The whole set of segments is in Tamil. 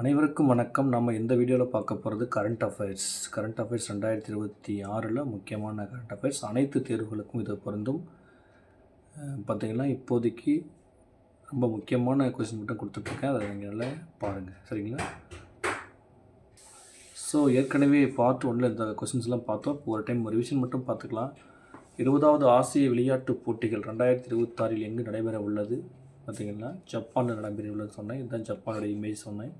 அனைவருக்கும் வணக்கம். நம்ம இந்த வீடியோவில் பார்க்க போகிறது கரண்ட் அஃபேர்ஸ் கரண்ட் அஃபேர்ஸ் ரெண்டாயிரத்தி இருபத்தி ஆறில் முக்கியமான கரண்ட் அஃபேர்ஸ் அனைத்து தேர்வுகளுக்கும் இது பொருந்தும். பார்த்திங்கன்னா இப்போதைக்கு ரொம்ப முக்கியமான கொஸ்டின் மட்டும் கொடுத்துட்ருக்கேன். அதை நீங்கள் பாருங்கள் சரிங்களா? ஸோ ஏற்கனவே பார்ட் ஒன்றில் இந்த கொஸ்டின்ஸ்லாம் பார்த்தோம். ஒரு டைம் ஒரு விஷயம் மட்டும் பார்த்துக்கலாம். இருபதாவது ஆசிய விளையாட்டுப் போட்டிகள் ரெண்டாயிரத்தி இருபத்தாறில் எங்கு நடைபெற உள்ளது? பார்த்திங்கன்னா ஜப்பானில் நடைபெற உள்ளது சொன்னேன். இதுதான் ஜப்பானுடைய இமேஜ் சொன்னேன்.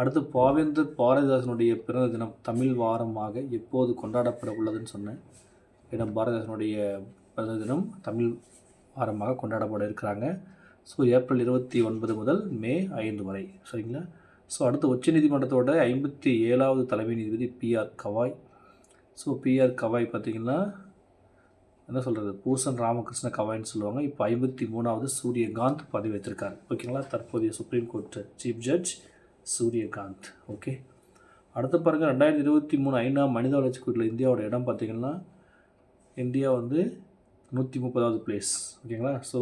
அடுத்து பாவேந்தர் பாரதிதாசனுடைய பிறந்த தினம் தமிழ் வாரமாக எப்போது கொண்டாடப்பட உள்ளதுன்னு சொன்னேன். ஏன்னா பாரதிதாசனுடைய பிறந்த தினம் தமிழ் வாரமாக கொண்டாடப்பட இருக்கிறாங்க. ஸோ ஏப்ரல் இருபத்தி ஒன்பது முதல் மே ஐந்து வரை. சரிங்களா? ஸோ அடுத்து உச்சநீதிமன்றத்தோட ஐம்பத்தி ஏழாவது தலைமை நீதிபதி BR Gavai. So BR Gavai பார்த்திங்கன்னா என்ன சொல்கிறது பூசன் ராமகிருஷ்ண கவாய்னு சொல்லுவாங்க. இப்போ ஐம்பத்தி மூணாவது சூரியகாந்த் பதவி வைத்திருக்காரு ஓகேங்களா? தற்போதைய supreme court chief judge Suryakant. Okay அடுத்து பாருங்கள் ரெண்டாயிரத்தி இருபத்தி மூணு ஐநா மனித வளர்ச்சி குறிப்பில் இந்தியாவோட இடம் பார்த்திங்கன்னா இந்தியா வந்து நூற்றி முப்பதாவது பிளேஸ் ஓகேங்களா ஸோ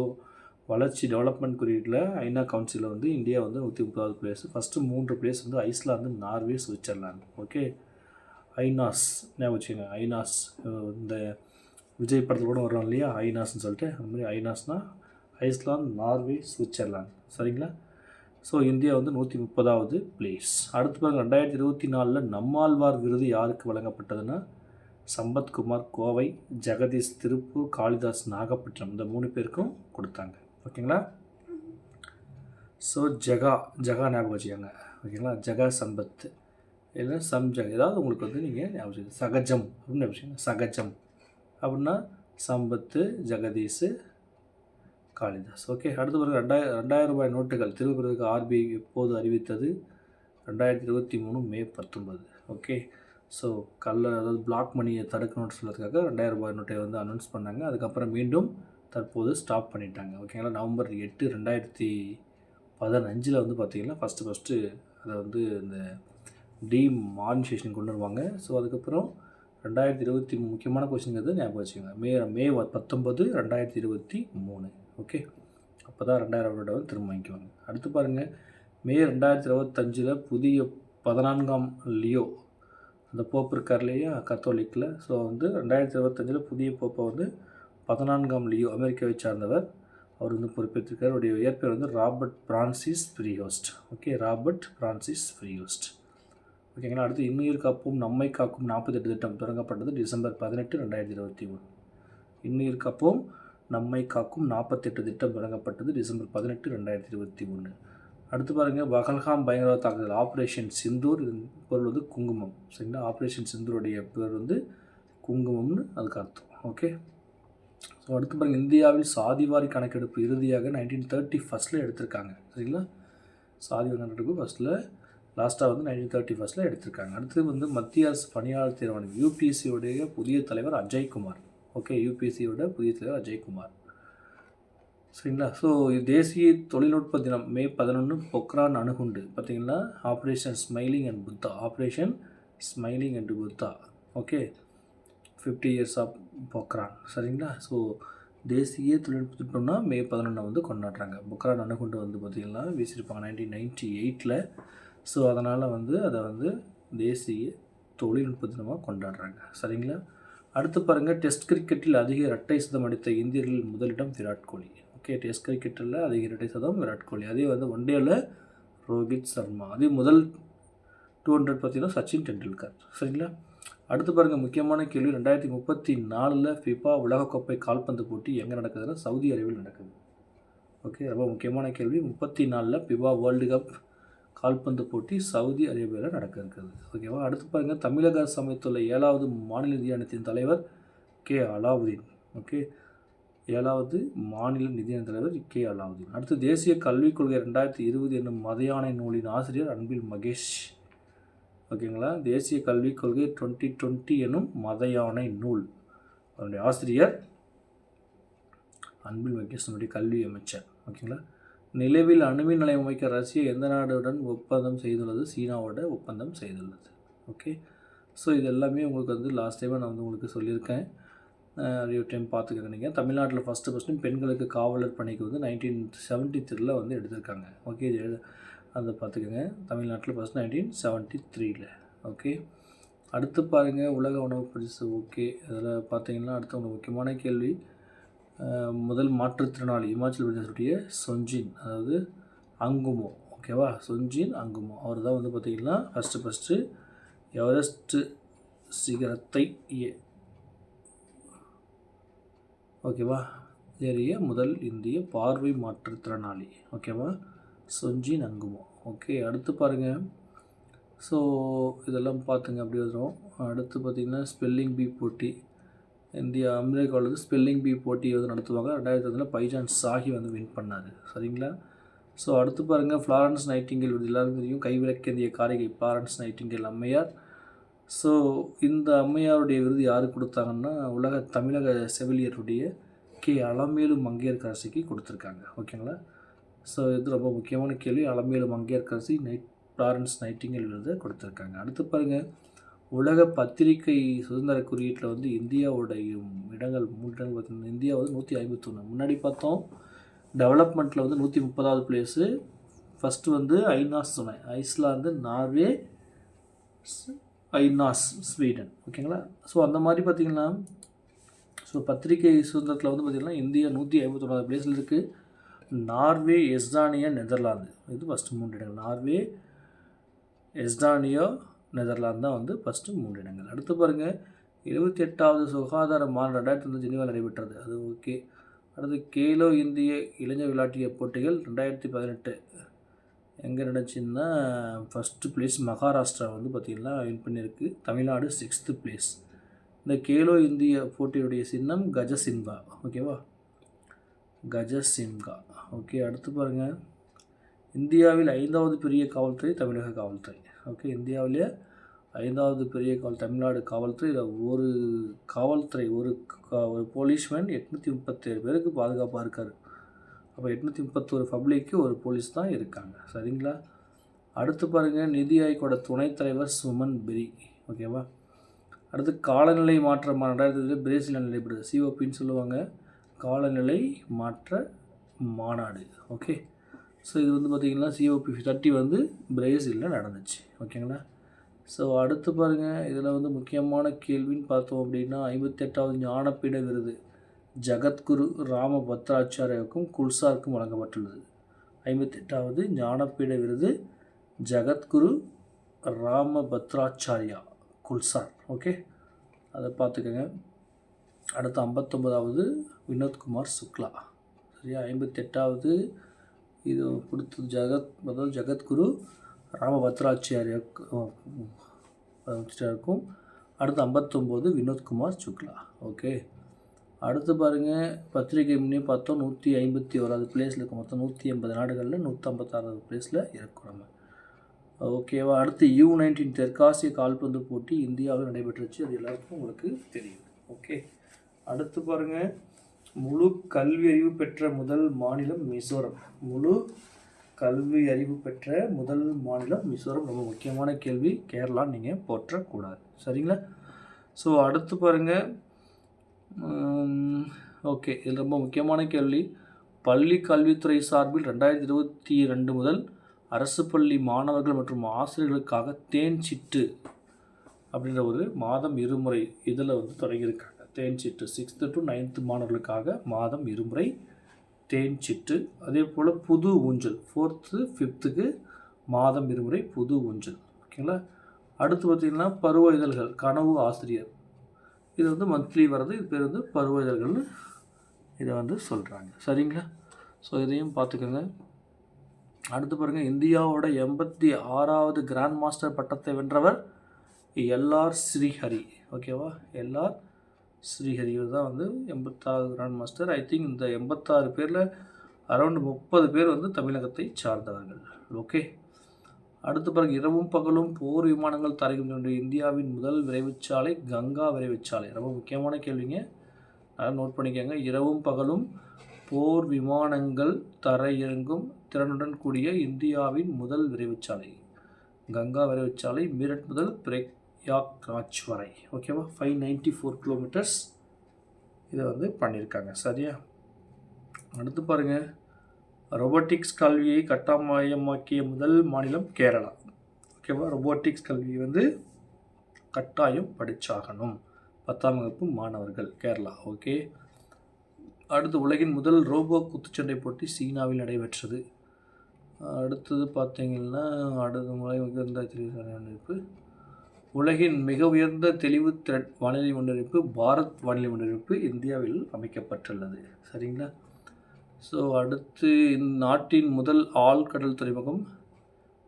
வளர்ச்சி டெவலப்மெண்ட் குறியீட்டில் ஐநா கவுன்சிலில் வந்து இந்தியா வந்து நூற்றி முப்பதாவது பிளேஸ் ஃபஸ்ட்டு மூன்று பிளேஸ் வந்து ஐஸ்லாந்து நார்வே சுவிட்சர்லாந்து. ஓகே ஐநாஸ் ஞாபகம் வச்சுக்கோங்க. ஐநாஸ் இந்த விஜய் படத்தில் கூட வர்றோம் இல்லையா? ஐநாஸ்னு சொல்லிட்டு அந்த மாதிரி ஐநாஸ்னால் ஐஸ்லாந்து நார்வே சுவிட்சர்லாந்து. சரிங்களா? ஸோ இந்தியா வந்து நூற்றி முப்பதாவது பிளேஸ் அடுத்து பாருங்கள் ரெண்டாயிரத்தி இருபத்தி நாலில் நம்மாழ்வார் விருது யாருக்கு வழங்கப்பட்டதுன்னா சம்பத்குமார் கோவை ஜெகதீஷ் திருப்பூர் காளிதாஸ் நாகப்பட்டினம் இந்த மூணு பேருக்கும் கொடுத்தாங்க. ஓகேங்களா? ஸோ ஜெகா ஜெகா ஞாபகம் வச்சுக்கோங்க. ஓகேங்களா? ஜெகா சம்பத். இல்லை சம் ஜெக ஏதாவது உங்களுக்கு வந்து நீங்கள் ஞாபகம் சகஜம் அப்படின்னு வச்சுக்கோங்க. சகஜம். அப்படின்னா சம்பத்து ஜெகதீஷ் காளிதாஸ் ஓகே அடுத்து பிறகு ரெண்டாயிரம் ரெண்டாயிரம் ரூபாய் நோட்டுகள் திருவுறவுக்கு ஆர்பிஐ எப்போது அறிவித்தது? ரெண்டாயிரத்தி இருபத்தி மூணு மே பத்தொன்பது. ஓகே ஸோ கல்ல அதாவது பிளாக் மணியை தடுக்கணும்னு சொல்கிறதுக்காக ரெண்டாயிரம் ரூபாய் நோட்டை வந்து அனௌன்ஸ் பண்ணாங்க. அதுக்கப்புறம் மீண்டும் தற்போது ஸ்டாப் பண்ணிட்டாங்க. ஓகேங்களா நவம்பர் எட்டு ரெண்டாயிரத்தி பதினஞ்சில் வந்து பார்த்திங்கன்னா ஃபஸ்ட்டு ஃபஸ்ட்டு அதை வந்து இந்த டிமானிசேஷன் கொண்டு வருவாங்க. ஸோ அதுக்கப்புறம் ரெண்டாயிரத்தி இருபத்தி முக்கியமான கொஸ்டின்ங்கிறது ஞாபகம் வச்சுக்கோங்க. மே மே பத்தொம்பது ரெண்டாயிரத்தி இருபத்தி மூணு. ஓகே அப்போ தான் ரெண்டாயிரம் ரூபாய் வந்து திரும்ப வாங்கிக்குவாங்க. அடுத்து பாருங்கள் மே ரெண்டாயிரத்தி இருபத்தஞ்சில் புதிய பதினான்காம் லியோ. அந்த போப் இருக்கார் இல்லையா? கத்தோலிக்கில் ஸோ வந்து ரெண்டாயிரத்தி இருபத்தஞ்சில் புதிய போப்பை வந்து பதினான்காம் லியோ அமெரிக்காவை சார்ந்தவர். அவர் வந்து பொறுப்பேற்றிருக்கார். அவருடைய இயற்பெயர் வந்து Robert Francis Prevost okay Robert Francis Prevost ஓகேங்களா அடுத்து இன்னுயிர் காப்பும் நம்மை காக்கும் நாற்பத்தெட்டு திட்டம் தொடங்கப்பட்டது டிசம்பர் பதினெட்டு ரெண்டாயிரத்தி இருபத்தி ஒன்று. இன்னுயிர் காப்போம் நம்மை காக்கும் நாற்பத்தெட்டு திட்டம் தொடங்கப்பட்டது டிசம்பர் பதினெட்டு ரெண்டாயிரத்தி இருபத்தி ஒன்று அடுத்து பாருங்கள் பகல்காம் பயங்கரவாத தாக்குதல் ஆப்ரேஷன் சிந்தூர் பொருள் வந்து குங்குமம். சரிங்களா? ஆப்ரேஷன் சிந்தூருடைய பேர் வந்து குங்குமம்னு அதுக்கு அர்த்தம். ஓகே? ஸோ அடுத்து பாருங்கள் இந்தியாவில் சாதிவாரி கணக்கெடுப்பு இறுதியாக நைன்டீன் தேர்ட்டி ஃபஸ்ட்டில் எடுத்திருக்காங்க. சரிங்களா? சாதிவாரி கணக்கெடுப்பு ஃபஸ்ட்டில் லாஸ்ட்டாக வந்து நைன்டீன் தேர்ட்டி ஃபஸ்ட்டில் எடுத்திருக்காங்க. அடுத்து வந்து மத்திய அரசு பணியாளர் தேர்வாணையம் யூபிஎஸ்சியுடைய புதிய தலைவர் அஜய்குமார். ஓகே யூபிஎஸ்சியோட புதிய தலைவர் அஜய்குமார் சரிங்களா? ஸோ தேசிய தொழில்நுட்ப தினம் மே பதினொன்று பொக்ரான் அணுகுண்டு. பார்த்திங்கன்னா operation smiling and Buddha operation smiling and Buddha okay fifty years of Pokhran சரிங்களா? ஸோ தேசிய தொழில்நுட்ப திட்டம்னா மே பதினொன்றை வந்து கொண்டாடுறாங்க. பொக்ரான் அணுகுண்டு வந்து பார்த்திங்கன்னா வீசியிருப்பாங்க நைன்டீன் நைன்டி எயிட்டில் ஸோ அதனால் வந்து அதை வந்து தேசிய தொழில்நுட்ப தினமாக கொண்டாடுறாங்க. சரிங்களா? அடுத்து பாருங்கள் டெஸ்ட் கிரிக்கெட்டில் அதிக இரட்டை சதம் அடித்த இந்தியர்களில் முதலிடம் விராட் கோலி. ஓகே டெஸ்ட் கிரிக்கெட்டில் அதிக இரட்டை சதம் விராட் கோலி. அதே வந்து ஒன் டேவில் ரோஹித் சர்மா. அதே முதல் டூ ஹண்ட்ரட் பார்த்தீங்கன்னா சச்சின் டெண்டுல்கர். சரிங்களா? அடுத்து பாருங்கள் முக்கியமான கேள்வி. ரெண்டாயிரத்தி முப்பத்தி நாலில் ஃபிஃபா உலகக்கோப்பை கால்பந்து போட்டி எங்கே நடக்குதுன்னா சவுதி அரேபியில் நடக்குது. ஓகே ரொம்ப முக்கியமான கேள்வி. முப்பத்தி நாலில் ஃபிஃபா வேர்ல்டு கப் கால்பந்து போட்டி சவுதி அரேபியாவில் நடக்க இருக்கிறது. ஓகேவா? அடுத்து பாருங்கள் தமிழக அரசு அமைத்துள்ள ஏழாவது மாநில நிதியானத்தின் தலைவர் கே. அலாவுதீன். ஓகே? ஏழாவது மாநில நிதியான தலைவர் கே. அலாவுதீன். அடுத்து தேசிய கல்விக் கொள்கை ரெண்டாயிரத்தி இருபது என்னும் மதையானை நூலின் ஆசிரியர் அன்பில் மகேஷ். ஓகேங்களா? தேசிய கல்விக் கொள்கை டுவெண்ட்டி டுவெண்ட்டி எனும் மதையானை நூல். அதனுடைய ஆசிரியர் அன்பில் மகேஷ் நம்முடைய கல்வி அமைச்சர். ஓகேங்களா? நிலவில் அணுமின் நிலையம் அமைக்க ரஷ்யா எந்த நாடுடன் ஒப்பந்தம் செய்துள்ளது? சீனாவோட ஒப்பந்தம் செய்துள்ளது. ஓகே ஸோ இது எல்லாமே உங்களுக்கு வந்து லாஸ்ட் டைம் நான் வந்து உங்களுக்கு சொல்லியிருக்கேன். ரிவ்யூ டைம் பார்த்துக்கிறேன் நீங்கள் தமிழ்நாட்டில் ஃபஸ்ட்டு ஃபஸ்ட்டு பெண்களுக்கு காவலர் பணிக்கு வந்து நைன்டீன் செவன்ட்டி த்ரீல வந்து எடுத்திருக்காங்க. ஓகே அதை பார்த்துக்கோங்க. தமிழ்நாட்டில் ஃபஸ்ட் நைன்டீன் செவன்ட்டி த்ரீல ஓகே அடுத்து பாருங்கள் உலக உணவு பரிசு. ஓகே அதில் பார்த்தீங்கன்னா அடுத்த முக்கியமான கேள்வி. முதல் மாற்றுத்திறனாளி இமாச்சல் பிரதேசத்துடைய சொஞ்சின் அதாவது அங்குமோ ஓகேவா சொஞ்சின் அங்குமோ. அவர் தான் வந்து பார்த்திங்கன்னா ஃபஸ்ட்டு ஃபஸ்ட்டு எவரெஸ்ட்டு சிகரத்தை ஏ- ஓகேவா ஏறிய முதல் இந்திய பார்வை மாற்றுத்திறனாளி ஓகேவா சொஞ்சின் அங்குமோ. ஓகே அடுத்து பாருங்கள் ஸோ இதெல்லாம் பார்த்துங்க அப்படி வரும் அடுத்து பார்த்திங்கன்னா ஸ்பெல்லிங் பி போட்டி. இந்தியா அமெரிக்காவில் வந்து ஸ்பெல்லிங் பி போட்டி வந்து நடத்துவாங்க. ரெண்டாயிரத்தி பதில் பைஜான் சாஹி வந்து வின் பண்ணார். சரிங்களா? ஸோ அடுத்து பாருங்கள் ஃப்ளாரன்ஸ் நைட்டிங்கல் இது எல்லாருக்கும் தெரியும் கைவிளக்கேந்திய காரிகை ஃப்ளாரன்ஸ் நைட்டிங்கல் அம்மையார். ஸோ இந்த அம்மையாருடைய விருது யாருக்கு கொடுத்தாங்கன்னா உலக தமிழக செவிலியருடைய கே. அலமேலு மங்கையர்கரசிக்கு கொடுத்துருக்காங்க. ஓகேங்களா? ஸோ இது ரொம்ப முக்கியமான கேள்வி. Alamelu Mangaiyarkarasi night Florence Nightingale விருதை கொடுத்துருக்காங்க. அடுத்து பாருங்கள் உலக பத்திரிகை சுதந்திர குறியீட்டில் வந்து இந்தியாவுடைய இடங்கள் மூன்று இடங்கள் பார்த்தீங்கன்னா இந்தியா வந்து நூற்றி ஐம்பத்தொன்று முன்னாடி பார்த்தோம் டெவலப்மெண்ட்டில் வந்து நூற்றி முப்பதாவது பிளேஸு ஃபஸ்ட்டு வந்து ஐநாஸ் சொன்னேன். ஐஸ்லாந்து நார்வே ஐநாஸ் ஸ்வீடன். ஓகேங்களா? ஸோ அந்த மாதிரி பார்த்திங்கன்னா ஸோ பத்திரிகை சுதந்திரத்தில் வந்து பார்த்திங்கன்னா இந்தியா நூற்றி ஐம்பத்தொன்னாவது பிளேஸில் இருக்குது நார்வே எஸ்டானியா நெதர்லாந்து. இது ஃபஸ்ட்டு மூன்று இடங்கள். நார்வே எஸ்டானியா நெதர்லாந்து தான் வந்து ஃபஸ்ட்டு மூன்று இடங்கள். அடுத்து பாருங்கள் இருபத்தி எட்டாவது சுகாதார மாநாடு ரெண்டாயிரத்தி வந்து ஜெனிவாவில் நடைபெற்றது. அது ஓகே. அடுத்து கேலோ இந்திய இளைஞர் விளையாட்டிய போட்டிகள் ரெண்டாயிரத்தி பதினெட்டு. எங்கே நடந்துச்சுன்னா ஃபஸ்ட்டு பிளேஸ் மகாராஷ்டிரா வந்து பார்த்திங்கன்னா வின் பண்ணியிருக்கு. தமிழ்நாடு சிக்ஸ்த்து பிளேஸ் இந்த கேலோ இந்திய போட்டியுடைய சின்னம் கஜசிம்ஹா ஓகேவா? கஜசிம்ஹா ஓகே அடுத்து பாருங்கள் இந்தியாவில் ஐந்தாவது பெரிய காவல்துறை தமிழக காவல்துறை. ஓகே இந்தியாவிலே ஐந்தாவது பெரிய காவல் தமிழ்நாடு காவல்துறை இதில் ஒரு காவல்துறை ஒரு கா- ஒரு போலீஸ்மேன் எட்நூற்றி முப்பத்தேழு பேருக்கு பாதுகாப்பாக இருக்கார். அப்போ எட்நூற்றி முப்பத்தோரு பப்ளிக்கு ஒரு போலீஸ் தான் இருக்காங்க. சரிங்களா? அடுத்து பாருங்கள் நிதி ஆயோக்கோட துணைத் தலைவர் சுமன் பெரி. ஓகேவா? அடுத்து காலநிலை மாற்ற மா- ரெண்டாயிரத்தி பிரேசிலில் நடைபெறுது சிஓபின்னு சொல்லுவாங்க. காலநிலை மாற்ற மாநாடு. ஓகே? ஸோ இது வந்து பார்த்திங்கன்னா சிஓபி தேர்ட்டி வந்து பிரேசிலில் நடந்துச்சு. ஓகேங்களா? ஸோ அடுத்து பாருங்கள் இதில் வந்து முக்கியமான கேள்வின்னு பார்த்தோம் அப்படின்னா ஐம்பத்தெட்டாவது ஞானப்பீட விருது ஜகத்குரு ராமபத்ராச்சாரியாவுக்கும் குல்சாருக்கும் வழங்கப்பட்டுள்ளது. ஐம்பத்தெட்டாவது ஞானப்பீட விருது ஜகத்குரு ராமபத்ராச்சாரியா குல்சார். ஓகே அதை பார்த்துக்கோங்க. அடுத்து ஐம்பத்தொம்பதாவது வினோத்குமார் சுக்லா. சரியா? ஐம்பத்தெட்டாவது இது கொடுத்தது ஜகத் அதாவது ஜகத்குரு ராமபத்ராச்சாரியாருக்கும் அடுத்து ஐம்பத்தொம்போது வினோத்குமார் சுக்லா. ஓகே. அடுத்து பாருங்கள் பத்திரிகை முன்னே பார்த்தோம் நூற்றி ஐம்பத்தி ஓராது பிளேஸில் இருக்கும். மொத்தம் நூற்றி ஐம்பது நாடுகளில் நூற்றம்பத்தாறாவது பிளேஸில் இருக்கோம் நம்ம. ஓகேவா அடுத்து யூ நைன்டீன் தெற்காசிய கால்பந்து போட்டி இந்தியாவில் நடைபெற்றுச்சு அது எல்லாருக்கும் உங்களுக்கு தெரியும். ஓகே. அடுத்து பாருங்கள் முழு கல்வி அறிவு பெற்ற முதல் மாநிலம் மிசோரம். முழு கல்வி அறிவு பெற்ற முதல் மாநிலம் மிசோரம். ரொம்ப முக்கியமான கேள்வி. கேரளா நீங்கள் போற்றக்கூடாது. சரிங்களா? ஸோ அடுத்து பாருங்கள் ஓகே இது ரொம்ப முக்கியமான கேள்வி. பள்ளி கல்வித்துறை சார்பில் ரெண்டாயிரத்தி இருபத்தி ரெண்டு முதல் அரசு பள்ளி மாணவர்கள் மற்றும் ஆசிரியர்களுக்காக தேன் சிட்டு அப்படின்ற ஒரு மாதம் இருமுறை இதில் வந்து தொடங்கியிருக்காங்க. தேன் சிட்டு. சிக்ஸ்த்து டு நைன்த்து மாணவர்களுக்காக மாதம் இருமுறை தேன் சிட்டு அதே போல் புது ஊஞ்சல் ஃபோர்த்து ஃபிஃப்த்துக்கு மாதம் இருமுறை புது ஊஞ்சல். ஓகேங்களா அடுத்து பார்த்திங்கன்னா பருவ இதழ்கள் கனவு ஆசிரியர். இது வந்து மந்த்லி வர்றது இது பேர் வந்து பருவ இதழ்கள்னு இதை வந்து சொல்கிறாங்க சரிங்களா? ஸோ இதையும் பார்த்துக்கோங்க. அடுத்து பாருங்கள் இந்தியாவோட எண்பத்தி ஆறாவது கிராண்ட் மாஸ்டர் பட்டத்தை வென்றவர் எல்ஆர் ஸ்ரீஹரி. ஓகேவா எல்ஆர் ஸ்ரீஹரி இவர் தான் வந்து எண்பத்தாறு கிராண்ட் மாஸ்டர். ஐ திங்க் இந்த எண்பத்தாறு பேரில் அரௌண்ட் முப்பது பேர் வந்து தமிழகத்தை சார்ந்தவர்கள். ஓகே அடுத்து பிறகு இரவும் பகலும் போர் விமானங்கள் தரைகின்ற இந்தியாவின் முதல் விரைவுச்சாலை கங்கா விரைவுச்சாலை ரொம்ப முக்கியமான கேள்விங்க. நல்லா நோட் பண்ணிக்கோங்க. இரவும் பகலும் போர் விமானங்கள் தரையிறங்கும் திறனுடன் கூடிய இந்தியாவின் முதல் விரைவுச்சாலை கங்கா விரைவுச்சாலை மீரட் முதல் பிரேக் பிரயாக்ராஜ் வரை. ஓகேவா ஃபைவ் நைன்ட்டி ஃபோர் கிலோமீட்டர்ஸ் இதை வந்து பண்ணியிருக்காங்க. சரியா? அடுத்து பாருங்கள் ரொபோட்டிக்ஸ் கல்வியை கட்டாயமாக்கிய முதல் மாநிலம் கேரளா. ஓகேவா ரொபோட்டிக்ஸ் கல்வி வந்து கட்டாயம் படித்தாகணும் பத்தாம் வகுப்பு மாணவர்கள் கேரளா. ஓகே அடுத்து உலகின் முதல் ரோபோ குத்துச்சண்டை போட்டி சீனாவில் நடைபெற்றது. அடுத்தது பார்த்தீங்கன்னா அடுத்த முறை உயர்ந்த தெளிவு முன்னறிவிப்பு உலகின் மிக உயர்ந்த தெளிவு திறன் வானிலை முன்னறிவிப்பு பாரத் வானிலை முன்னறிவிப்பு இந்தியாவில் அமைக்கப்பட்டுள்ளது. சரிங்களா? ஸோ அடுத்து இந்நாட்டின் முதல் ஆழ்கடல் துறைமுகம்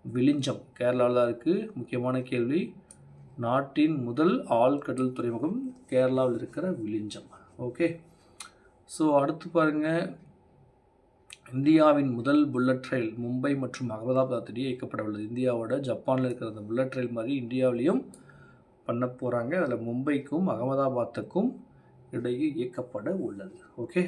விலிஞ்சம் கேரளாவில் தான் இருக்குது முக்கியமான கேள்வி நாட்டின் முதல் ஆழ்கடல் துறைமுகம் கேரளாவில் இருக்கிற விளிஞ்சம். ஓகே ஸோ அடுத்து பாருங்கள் இந்தியாவின் முதல் புல்லட் ரயில் மும்பை மற்றும் அகமதாபாத்திலேயே இயக்கப்பட உள்ளது இந்தியாவோட ஜப்பானில் இருக்கிற அந்த புல்லட் ரயில் மாதிரி இந்தியாவிலையும் பண்ண போகிறாங்க அதில் மும்பைக்கும் அகமதாபாத்துக்கும் இடையே இயக்கப்பட உள்ளது. ஓகே?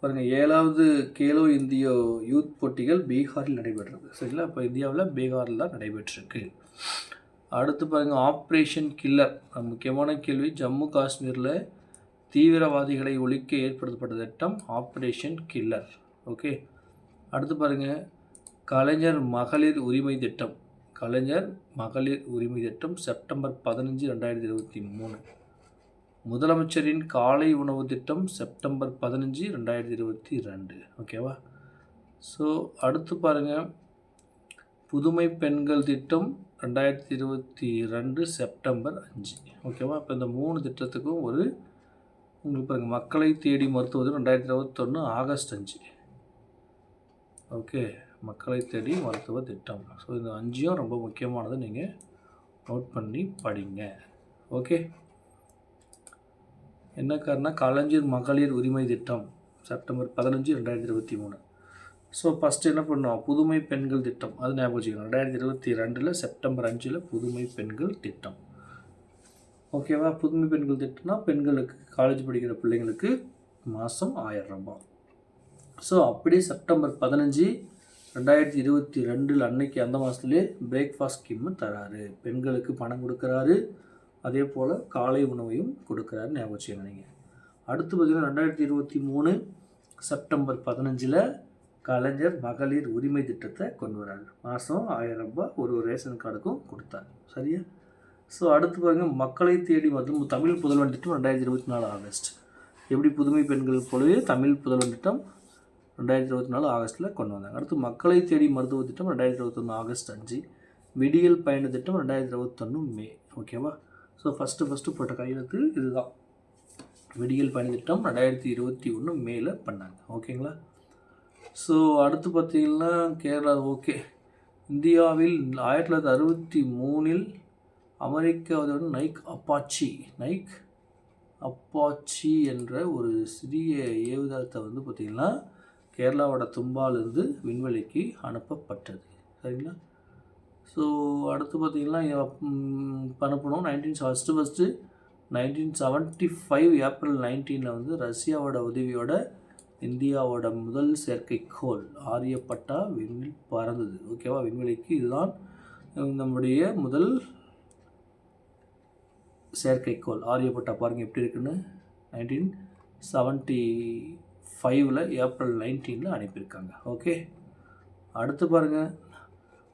பாருங்கள் ஏழாவது கேலோ இந்தியோ யூத் போட்டிகள் பீகாரில் நடைபெற்றது. சரிங்களா? இப்போ இந்தியாவில் பீகாரில் தான் நடைபெற்றிருக்கு. அடுத்து பாருங்கள் ஆப்ரேஷன் கில்லர். முக்கியமான கேள்வி ஜம்மு காஷ்மீரில் தீவிரவாதிகளை ஒழிக்க ஏற்படுத்தப்பட்ட திட்டம் ஆப்ரேஷன் கில்லர் ஓகே அடுத்து பாருங்கள் கலைஞர் மகளிர் உரிமை திட்டம். கலைஞர் மகளிர் உரிமை திட்டம் செப்டம்பர் பதினஞ்சு ரெண்டாயிரத்தி இருபத்தி மூணு. முதலமைச்சரின் காலை உணவு திட்டம் செப்டம்பர் பதினஞ்சு ரெண்டாயிரத்தி இருபத்தி ரெண்டு. ஓகேவா ஸோ அடுத்து பாருங்கள் புதுமை பெண்கள் திட்டம் ரெண்டாயிரத்தி இருபத்தி ரெண்டு செப்டம்பர் அஞ்சு. ஓகேவா இப்போ இந்த மூணு திட்டத்துக்கும் ஒரு உங்களுக்கு பாருங்கள் மக்களை தேடி மருத்துவத்தில் ரெண்டாயிரத்தி இருபத்தொன்று ஆகஸ்ட் அஞ்சு. ஓகே மக்களை தேடி மருத்துவ திட்டம். ஸோ இந்த அஞ்சையும் ரொம்ப முக்கியமானது நீங்கள் நோட் பண்ணி படிங்க. ஓகே என்ன காரணம் கலைஞர் மகளிர் உரிமை திட்டம் செப்டம்பர் பதினஞ்சு ரெண்டாயிரத்தி இருபத்தி மூணு. ஸோ ஃபஸ்ட்டு என்ன பண்ணோம்? புதுமை பெண்கள் திட்டம் அது ஞாபகம் வச்சுக்கணும் ரெண்டாயிரத்தி இருபத்தி ரெண்டில் செப்டம்பர் அஞ்சில் புதுமை பெண்கள் திட்டம். ஓகேவா புதுமை பெண்கள் திட்டம்னா பெண்களுக்கு காலேஜ் படிக்கிற பிள்ளைங்களுக்கு மாதம் ஆயிரம் ஸோ அப்படியே செப்டம்பர் பதினஞ்சு ரெண்டாயிரத்தி இருபத்தி ரெண்டில் அன்னைக்கு அந்த மாதத்துலேயே பிரேக்ஃபாஸ்ட் ஸ்கீம் தராரு. பெண்களுக்கு பணம் கொடுக்குறாரு. அதே போல் காலை உணவையும் கொடுக்குறாரு ஞாபகம் வச்சுக்கோங்க நீங்கள் அடுத்து பார்த்திங்கன்னா ரெண்டாயிரத்தி இருபத்தி மூணு செப்டம்பர் பதினஞ்சில் கலைஞர் மகளிர் உரிமை திட்டத்தை கொண்டு வராரு. மாதம் ஆயிரம் ரூபாய் ஒரு ஒரு ரேஷன் கார்டுக்கும் கொடுத்தாரு. சரியா? ஸோ அடுத்து பாருங்கள் மக்களை தேடி மற்றும் தமிழ் புதல்வன் திட்டம் ரெண்டாயிரத்தி இருபத்தி நாலு ஆகஸ்ட். எப்படி புதுமை பெண்கள் போலவே தமிழ் புதல்வன் திட்டம் ரெண்டாயிரத்தி இருபத்தி நாலு ஆகஸ்ட்டில் கொண்டு வந்தாங்க. அடுத்து மக்களை தேடி மருத்துவ திட்டம் ரெண்டாயிரத்தி இருபத்தொன்று ஆகஸ்ட் அஞ்சு. விடியல் பயண திட்டம் ரெண்டாயிரத்தி இருபத்தொன்று மே. ஓகேவா ஸோ ஃபஸ்ட்டு ஃபஸ்ட்டு போட்ட கையெழுத்து இதுதான். விடியல் பயண திட்டம் ரெண்டாயிரத்தி இருபத்தி ஒன்று மேல பண்ணாங்க. ஓகேங்களா ஸோ அடுத்து பார்த்தீங்கன்னா கேரளா ஓகே இந்தியாவில் ஆயிரத்தி தொள்ளாயிரத்தி அறுபத்தி மூணில் அமெரிக்காவோட நைக் அப்பாச்சி நைக் அப்பாச்சி என்ற ஒரு சிறிய ஏவுதளத்தை வந்து பார்த்திங்கன்னா கேரளாவோட தும்பாலிருந்து விண்வெளிக்கு அனுப்பப்பட்டது. சரிங்களா? ஸோ அடுத்து பார்த்திங்கன்னா அனுப்பணும். Nineteen first first nineteen seventy five April நைன்டீனில் வந்து ரஷ்யாவோட உதவியோட இந்தியாவோட முதல் செயற்கைக்கோள் ஆரியப்பட்டா விண்ணில் பறந்தது. ஓகேவா விண்வெளிக்கு இதுதான் நம்முடைய முதல் செயற்கைக்கோள் ஆரியப்பட்டா பாருங்கள் எப்படி இருக்குன்னு. நைன்டீன் செவன்ட்டி ஃபைவ்ல ஏப்ரல் நைன்டீனில் அனுப்பியிருக்காங்க. ஓகே அடுத்து பாருங்கள்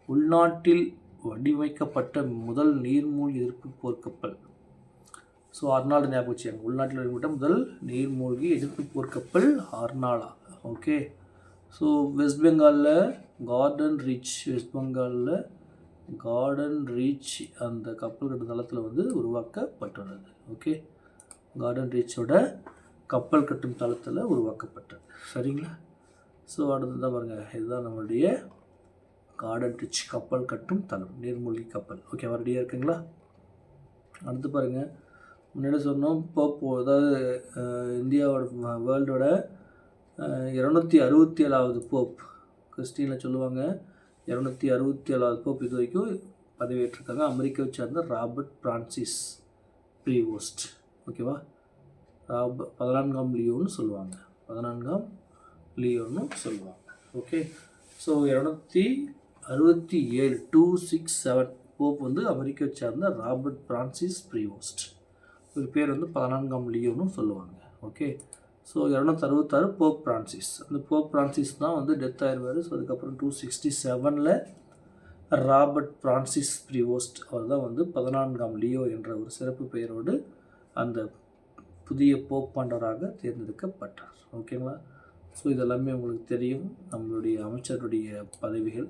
உள்நாட்டில் வடிவமைக்கப்பட்ட முதல் நீர்மூழ்கி எதிர்ப்பு போர்க்கப்பல். ஸோ அர்னால்டு ஞாபகம் வச்சுக்காங்க. உள்நாட்டில் வடிவமைக்கப்பட்ட முதல் நீர்மூழ்கி எதிர்ப்பு போர்க்கப்பல் அர்னாலா ஓகே ஸோ வெஸ்ட் பெங்காலில் கார்டன் ரிச் வெஸ்ட் பெங்காலில் கார்டன் ரீச் அந்த கப்பல் கட்டும் தளத்தில் வந்து உருவாக்கப்பட்டுள்ளது. ஓகே கார்டன் ரீச்சோட கப்பல் கட்டும் தளத்தில் உருவாக்கப்பட்டது. சரிங்களா? ஸோ அடுத்ததான் பாருங்கள் இதுதான் நம்மளுடைய கார்டன் ரிச் கப்பல் கட்டும் தளம் நீர்மூழ்கி கப்பல் ஓகே ரெடியாக இருக்குங்களா? அடுத்து பாருங்கள் முன்னாடி சொன்னோம் இப்போ அதாவது இந்தியாவோட வேர்ல்டோட இரநூத்தி அறுபத்தி ஏழாவது போப் கிறிஸ்டினில் சொல்லுவாங்க இரநூத்தி அறுபத்தி ஏழாவது போப் இது வரைக்கும் பதவியேற்றிருக்காங்க. அமெரிக்காவை சேர்ந்த ராபர்ட் பிரான்சிஸ் ப்ரீவோஸ்ட். ஓகேவா? ராப் பதினான்காம் லியோன்னு சொல்லுவாங்க. பதினான்காம் லியோன்னு சொல்லுவாங்க. ஓகே? ஸோ இரநூத்தி அறுபத்தி ஏழு டூ சிக்ஸ் செவன் போப் வந்து அமெரிக்காவை சேர்ந்த ராபர்ட் பிரான்சிஸ் ப்ரீவோஸ்ட். ஒரு பேர் வந்து பதினான்காம் லியோன்னு சொல்லுவாங்க. ஓகே? ஸோ இரநூத்தறுபத்தாறு போப் பிரான்சிஸ் அந்த போப் பிரான்சிஸ் தான் வந்து டெத் ஆயிடுவார் ஸோ அதுக்கப்புறம் டூ சிக்ஸ்டி செவனில் ராபர்ட் பிரான்சிஸ் ப்ரிவோஸ்ட் அவர் தான் வந்து பதினான்காம் லியோ என்ற ஒரு சிறப்பு பெயரோடு அந்த புதிய போப்பாண்டவராக தேர்ந்தெடுக்கப்பட்டார். ஓகேங்களா ஸோ இதெல்லாமே உங்களுக்கு தெரியும். நம்மளுடைய அமைச்சருடைய பதவிகள்.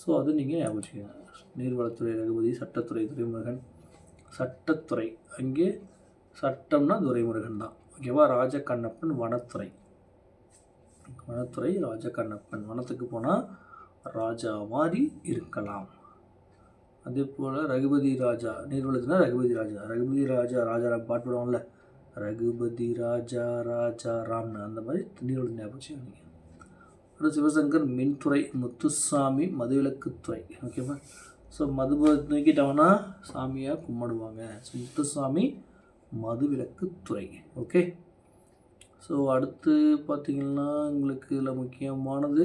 ஸோ அது நீங்கள் ஞாபகம் நீர்வளத்துறை ரகுபதி சட்டத்துறை துறைமுருகன் சட்டத்துறை. அங்கே சட்டம்னா துரைமுருகன் தான். ஓகேவா ராஜகண்ணப்பன் வனத்துறை. வனத்துறை ராஜகண்ணப்பன். வனத்துக்கு போனால் ராஜா மாதிரி இருக்கலாம். அதே போல் ரகுபதி ராஜா நீர்வளத்துனா ரகுபதி ராஜா. ரகுபதி ராஜா ராஜா ராம் பாட்டு போடுவோம்ல. ரகுபதி ராஜா ராஜா ராம்னு அந்த மாதிரி நீர்வளத்து ஞாபகம் வச்சுக்கோங்க. அடுத்து சிவசங்கர் மின்துறை முத்துசாமி மதுவிலக்குத்துறை. ஓகேவா ஸோ மதுபத்தை நோக்கிட்டாங்கன்னா சாமியாக கும்பிடுவாங்க. ஸோ முத்துசாமி மதுவிலக்குத்துறை ஓகே ஸோ அடுத்து பார்த்திங்கன்னா உங்களுக்கு இதில் முக்கியமானது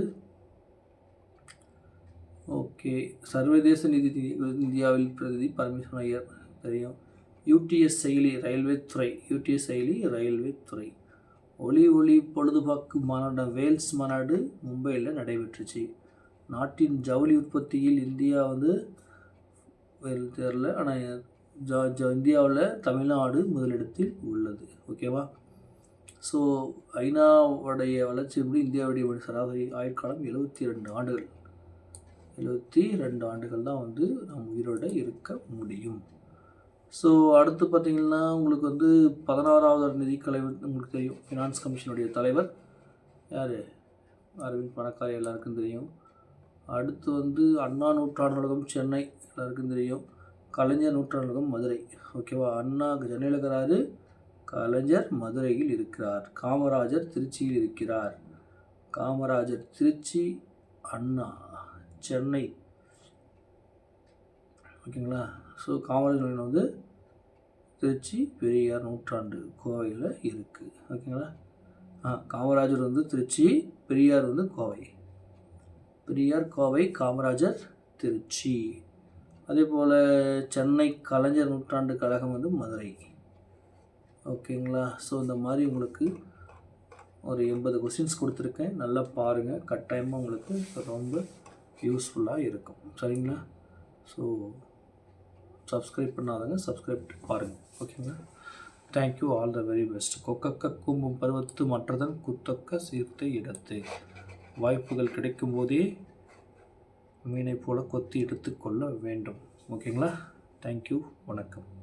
ஓகே சர்வதேச நிதி இந்தியாவில் பிரதிநிதி பரமேஸ்வரன் ஐயர். தெரியும். யூடிஎஸ் செயலி ரயில்வே துறை. யூடிஎஸ் செயலி ரயில்வே துறை. ஒளி ஒளி பொழுதுபாக்கு மாநாடு வேல்ஸ் மாநாடு மும்பையில் நடைபெற்றுச்சு. நாட்டின் ஜவுளி உற்பத்தியில் இந்தியா வந்து தெரில ஆனால் இந்தியாவில் தமிழ்நாடு முதலிடத்தில் உள்ளது. ஓகேவா ஸோ ஐநாவுடைய வளர்ச்சி எப்படி? இந்தியாவுடைய சராசரி ஆயுட்காலம் எழுபத்தி ரெண்டு ஆண்டுகள். எழுபத்தி ரெண்டு ஆண்டுகள் தான் வந்து நாம் உயிரோடு இருக்க முடியும். ஸோ அடுத்து பார்த்திங்கன்னா உங்களுக்கு வந்து பதினாறாவது நிதிக்கலை உங்களுக்கு தெரியும். ஃபினான்ஸ் கமிஷனுடைய தலைவர். யார்? அரவிந்த் பணக்காரி எல்லாருக்கும் தெரியும். அடுத்து வந்து அண்ணா நூற்றாண்டு நூலகம் சென்னை எல்லாருக்கும் தெரியும். கலைஞர் நூற்றாண்டுக்கும் மதுரை. ஓகேவா அண்ணா சென்னையில் கலைஞர் மதுரையில் இருக்கிறார். காமராஜர் திருச்சியில் இருக்கிறார். காமராஜர் திருச்சி அண்ணா சென்னை. ஓகேங்களா ஸோ காமராஜர் வந்து திருச்சி பெரியார் நூற்றாண்டு கோவையில் இருக்குது ஓகேங்களா ஆ காமராஜர் வந்து திருச்சி பெரியார் வந்து கோவை. பெரியார் கோவை காமராஜர் திருச்சி. அதே போல் சென்னை கலைஞர் நூற்றாண்டு கழகம் வந்து மதுரை. ஓகேங்களா? ஸோ இந்த மாதிரி உங்களுக்கு ஒரு எண்பது கொஸ்டின்ஸ் கொடுத்துருக்கேன். நல்லா பாருங்கள் கட்டாயமாக உங்களுக்கு ரொம்ப யூஸ்ஃபுல்லாக இருக்கும். சரிங்களா? So subscribe பண்ணாதங்க. சப்ஸ்கிரைப் பாருங்கள் ஓகேங்களா? Thank you all the very best கொக்கக்க கூம்பும் பருவத்து மற்றதன் குத்தக்க சீர்த்த இடத்து. வாய்ப்புகள் கிடைக்கும் போதே மீனை போல் கொத்தி எடுத்துக்கொள்ள வேண்டும். ஓகேங்களா? தேங்க்யூ வணக்கம்.